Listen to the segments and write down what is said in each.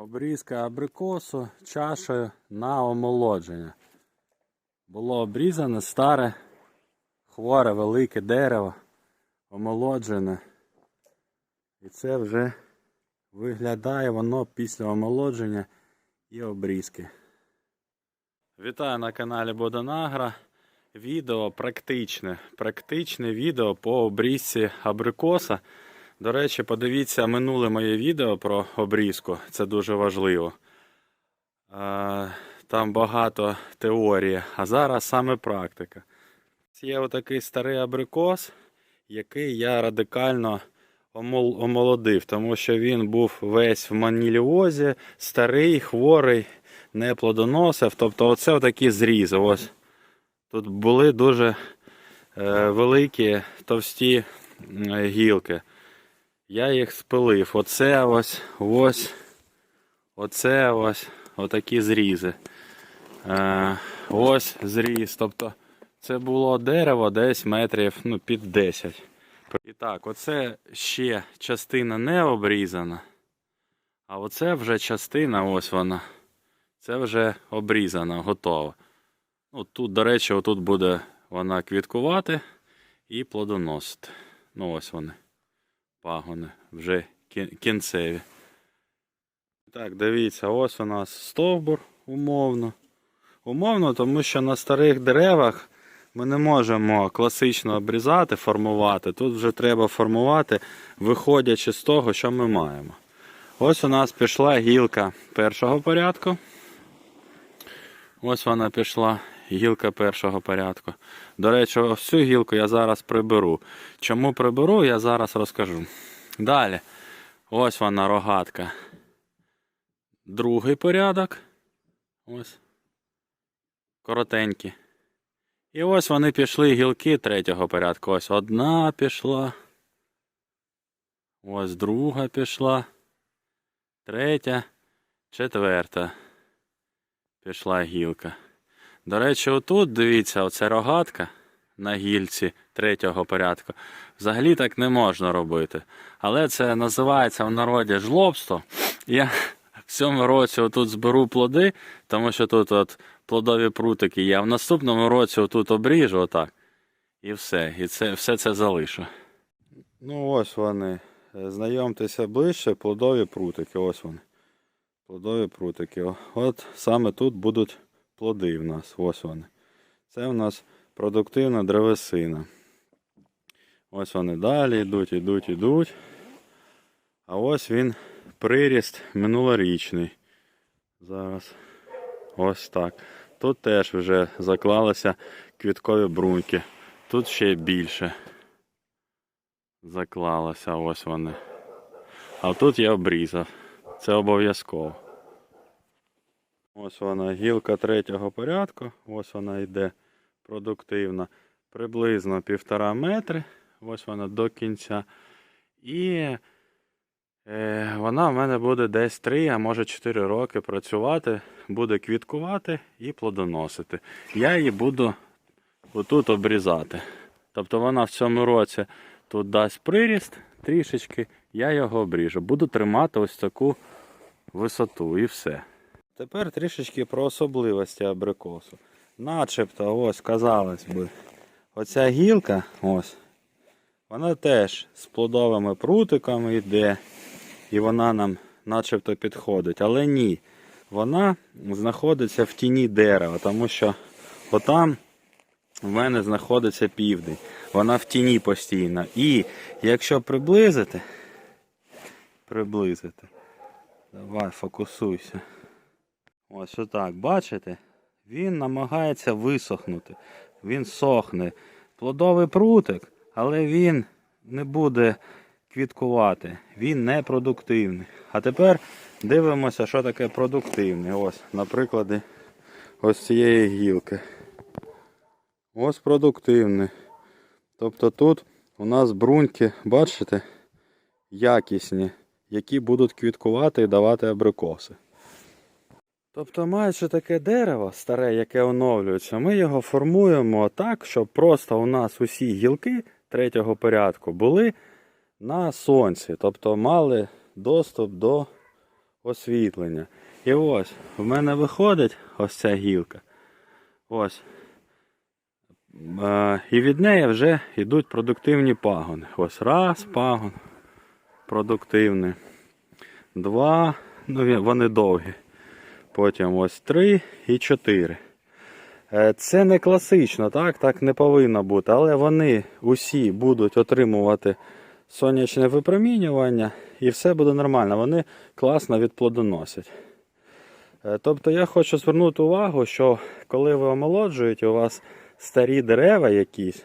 Обрізка абрикосу чашею на омолодження. Було обрізане старе, хворе, велике дерево, омолоджене. І це вже виглядає воно після омолодження і обрізки. Вітаю на каналі Боданагра. Відео практичне. Практичне відео по обрізці абрикоса. До речі, подивіться минуле моє відео про обрізку. Це дуже важливо. Е, Там багато теорії, а зараз саме практика. Є отакий старий абрикос, який я радикально омол- омолодив, тому що він був весь в маніліозі, старий, хворий, не плодоносив. Тобто, оце отакі зрізи. Ось. Тут були дуже е, великі товсті гілки. Я їх спилив. Оце ось, ось, оце ось, отакі зрізи. Е, ось зріз. Тобто це було дерево десь метрів ну, під 10. І так, оце ще частина не обрізана. А оце вже частина, ось вона. Це вже обрізана, готова. Ну, тут, до речі, отут буде вона квіткувати і плодоносити. Ну, ось вони. Пагони вже кінцеві. Так, дивіться, ось у нас стовбур умовно. Умовно, тому що на старих деревах ми не можемо класично обрізати, формувати. Тут вже треба формувати, виходячи з того, що ми маємо. Ось у нас пішла гілка першого порядку. Ось вона пішла, гілка першого порядку. До речі, ось цю гілку я зараз приберу. Чому приберу, я зараз розкажу. Далі, ось вона рогатка. Другий порядок. Ось. Коротенькі. І ось вони пішли гілки третього порядку. Ось одна пішла. Ось друга пішла. Третя, четверта пішла гілка. До речі, отут, дивіться, оце рогатка на гільці третього порядку. Взагалі так не можна робити. Але це називається в народі жлобство. Я в цьому році отут зберу плоди, тому що тут от плодові прутики є. В наступному році отут обріжу отак. І все. І це, все це залишу. Ну ось вони. Знайомтеся ближче, плодові прутики. Ось вони. Плодові прутики. От саме тут будуть плоди в нас. Ось вони. Це в нас продуктивна древесина. Ось вони далі йдуть, йдуть, йдуть. А ось він приріст минулорічний. Зараз ось так. Тут теж вже заклалися квіткові бруньки. Тут ще більше заклалося, ось вони. А тут я обрізав. Це обов'язково. Ось вона гілка третього порядку. Ось вона йде продуктивна. Приблизно півтора метри. Ось вона до кінця. І е, вона в мене буде десь 3, а може 4 роки працювати, буде квіткувати і плодоносити. Я її буду отут обрізати. Тобто вона в цьому році тут дасть приріст трішечки, я його обріжу. Буду тримати ось таку висоту і все. Тепер трішечки про особливості абрикосу. Начебто, ось, казалось би, оця гілка, ось, вона теж з плодовими прутиками йде, і вона нам начебто підходить. Але ні, вона знаходиться в тіні дерева, тому що отам в мене знаходиться південь. Вона в тіні постійно. І якщо приблизити, приблизити, давай фокусуйся. Ось отак, бачите? Він намагається висохнути. Він сохне. Плодовий прутик, але він не буде квіткувати. Він не продуктивний. А тепер дивимося, що таке продуктивний. Ось, наприклад, ось цієї гілки. Ось продуктивний. Тобто тут у нас бруньки, бачите, якісні, які будуть квіткувати і давати абрикоси. Тобто, маючи таке дерево старе, яке оновлюється, ми його формуємо так, щоб просто у нас усі гілки третього порядку були на сонці, тобто мали доступ до освітлення. І ось в мене виходить ось ця гілка. Ось. І від неї вже йдуть продуктивні пагони. Ось раз пагон продуктивний. Два, ну вони довгі. Потім ось три і чотири. Е, Це не класично, так? Так не повинно бути, але вони усі будуть отримувати сонячне випромінювання і все буде нормально. Вони класно відплодоносять. Е, Тобто я хочу звернути увагу, що коли ви омолоджуєте, у вас старі дерева якісь,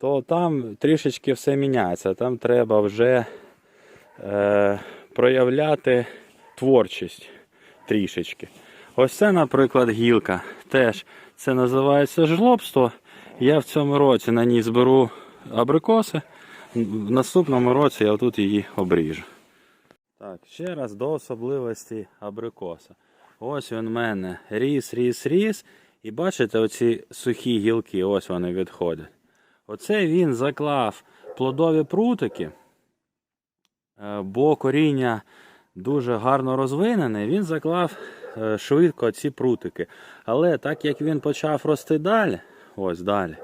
то там трішечки все міняється. Там треба вже е, проявляти творчість трішечки. Ось це, наприклад, гілка. Теж це називається жлобство. Я в цьому році на ній зберу абрикоси. В наступному році я тут її обріжу. Так, ще раз до особливості абрикоса. Ось він в мене ріс, ріс, ріс. І бачите, оці сухі гілки, ось вони відходять. Оце він заклав плодові прутики, е, бо коріння дуже гарно розвинене, він заклав е, швидко ці прутики. Але так як він почав рости далі, ось далі,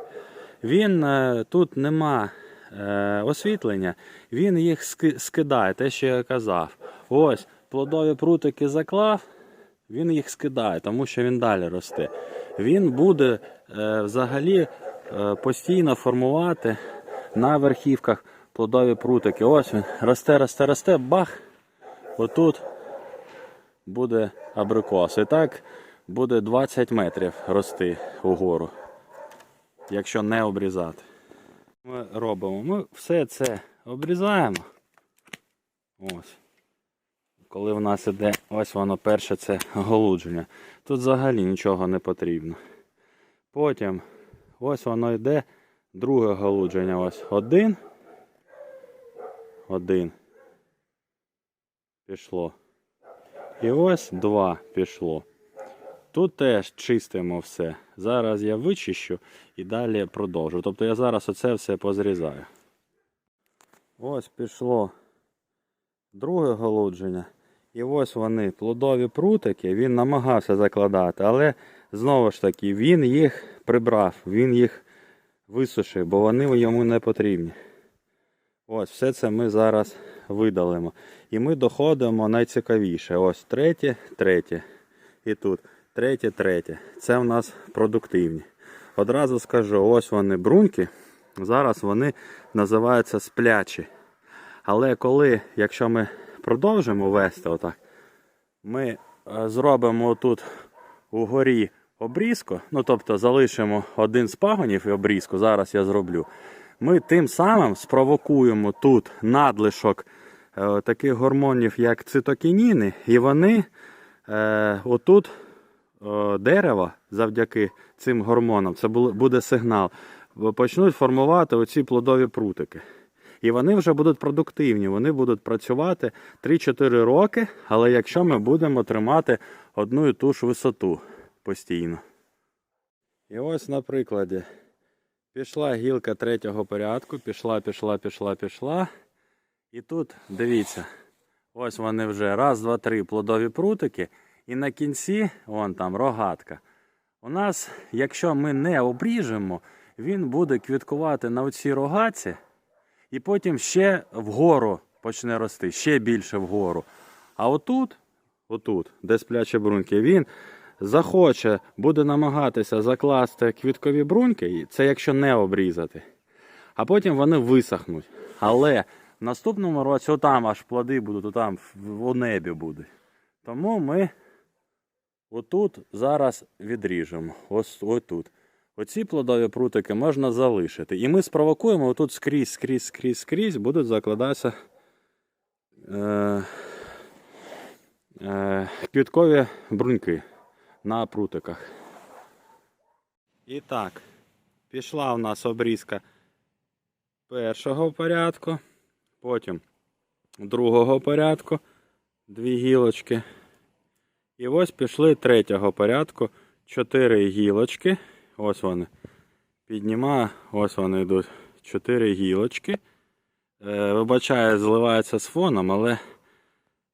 він е, тут нема е, освітлення, він їх скидає, те, що я казав. Ось плодові прутики заклав, він їх скидає, тому що він далі росте. Він буде взагалі постійно формувати на верхівках плодові прутики. Ось він росте, росте, росте, бах! Отут буде абрикос. І так буде 20 метрів рости угору, якщо не обрізати. Ми робимо. Ми все це обрізаємо. Ось. Коли в нас іде, ось воно перше це голудження. Тут взагалі нічого не потрібно. Потім ось воно йде друге голудження. Ось один. Один. Пішло. І ось два пішло. Тут теж чистимо все. Зараз я вичищу і далі продовжу. Тобто я зараз оце все позрізаю. Ось пішло друге голудження. І ось вони, плодові прутики, він намагався закладати, але знову ж таки він їх прибрав, він їх висушив, бо вони йому не потрібні. Ось, все це ми зараз видалимо. І ми доходимо найцікавіше. Ось третє, третє. І тут третє, третє. Це в нас продуктивні. Одразу скажу, ось вони бруньки. Зараз вони називаються сплячі. Але коли, якщо ми продовжимо вести отак, ми е, зробимо тут угорі обрізку, ну тобто залишимо один з пагонів і обрізку, зараз я зроблю. Ми тим самим спровокуємо тут надлишок е, таких гормонів, як цитокініни, і вони е, отут е, дерева завдяки цим гормонам, це буде сигнал, почнуть формувати оці плодові прутики. І вони вже будуть продуктивні, вони будуть працювати 3-4 роки, але якщо ми будемо тримати одну і ту ж висоту постійно. І ось на прикладі. Пішла гілка третього порядку, пішла, пішла, пішла, пішла. І тут, дивіться, ось вони вже раз, два, три плодові прутики. І на кінці, вон там рогатка. У нас, якщо ми не обріжемо, він буде квіткувати на оцій рогатці, і потім ще вгору почне рости, ще більше вгору. А отут, отут, де сплячі бруньки, він захоче, буде намагатися закласти квіткові бруньки, це якщо не обрізати. А потім вони висохнуть. Але в наступному році отам аж плоди будуть, отам в- небі будуть. Тому ми отут зараз відріжемо. Ось отут. Оці плодові прутики можна залишити. І ми спровокуємо отут скрізь, скрізь, скрізь, скрізь будуть закладатися е, е, квіткові бруньки на прутиках. І так, пішла у нас обрізка першого порядку, потім другого порядку, дві гілочки. І ось пішли третього порядку, чотири гілочки. Ось вони. Піднімаю, ось вони йдуть. Чотири гілочки. Е, вибачаю, зливається з фоном, але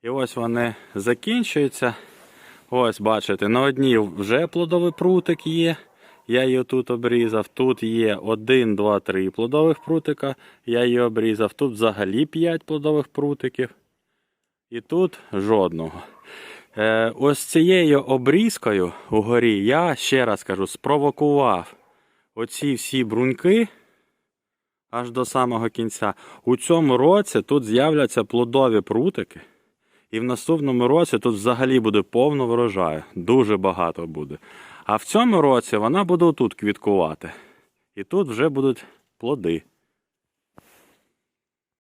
І ось вони закінчуються. Ось, бачите, на одній вже плодовий прутик є. Я її тут обрізав. Тут є 1, 2, 3 плодових прутика. Я її обрізав. Тут взагалі 5 плодових прутиків. І тут жодного. Е, ось цією обрізкою угорі я ще раз кажу, спровокував оці всі бруньки аж до самого кінця. У цьому році тут з'являться плодові прутики. І в наступному році тут взагалі буде повно врожаю. Дуже багато буде. А в цьому році вона буде тут квіткувати. І тут вже будуть плоди.